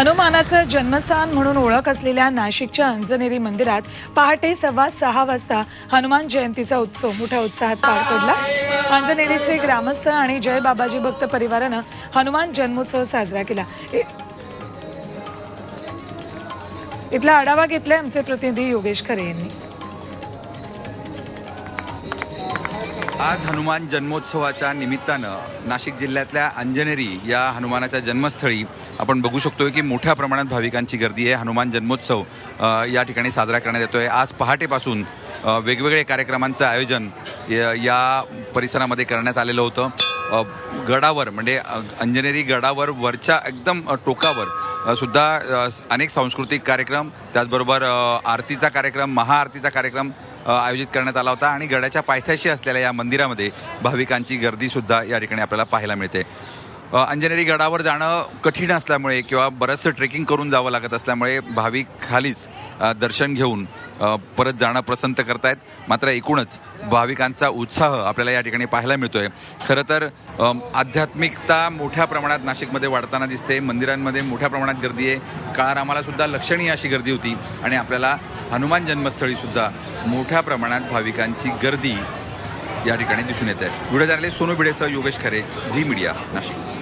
हनुमानाचं जन्मस्थान म्हणून ओळख असलेल्या नाशिकच्या अंजनेरी मंदिरात पहाटे सव्वा सहा वाजता हनुमान जयंतीचा उत्सव मोठ्या उत्साहात पार पडला. अंजनेरीचे ग्रामस्थ आणि जय बाबाजी भक्त परिवारानं हनुमान जन्मोत्सव साजरा केला. इथला आढावा घेतलाय आमचे प्रतिनिधी योगेश खरे यांनी. आज हनुमान जन्मोत्सवाच्या निमित्तानं नाशिक जिल्ह्यातल्या अंजनेरी या हनुमानाच्या जन्मस्थळी आपण बघू शकतोय की मोठ्या प्रमाणात भाविकांची गर्दी आहे. हनुमान जन्मोत्सव या ठिकाणी साजरा करण्यात येतोय. आज पहाटेपासून वेगवेगळ्या वेगवेगळे कार्यक्रमांचं आयोजन या या परिसरामध्ये करण्यात आलेलं होतं. गडावर म्हणजे अंजनेरी गडावर वरच्या एकदम टोकावर सुद्धा अनेक सांस्कृतिक कार्यक्रम त्याचबरोबर आरतीचा कार्यक्रम महाआरतीचा कार्यक्रम आयोजित करण्यात आला होता आणि गडाच्या पायथ्याशी असलेल्या या मंदिरामध्ये भाविकांची गर्दी सुद्धा या ठिकाणी आपल्याला पाहायला मिळते. अंजनेरी गडावर जाणं कठीण असल्यामुळे किंवा बरंचसं ट्रेकिंग करून जावं लागत असल्यामुळे भाविक खालीच दर्शन घेऊन परत जाणं पसंत करतायत. मात्र एकूणच भाविकांचा उत्साह आपल्याला या ठिकाणी पाहायला मिळतोय. खरं तर आध्यात्मिकता मोठ्या प्रमाणात नाशिकमध्ये वाढताना दिसते. मंदिरांमध्ये मोठ्या प्रमाणात गर्दी आहे. काळारामाला सुद्धा लक्षणीय अशी गर्दी होती आणि आपल्याला हनुमान जन्मस्थळीसुद्धा मोठ्या प्रमाणात भाविकांची गर्दी या ठिकाणी दिसून येत आहे. व्हिडिओ जर्नलिस्ट सोनू भिडेसह योगेश खरे झी मीडिया नाशिक.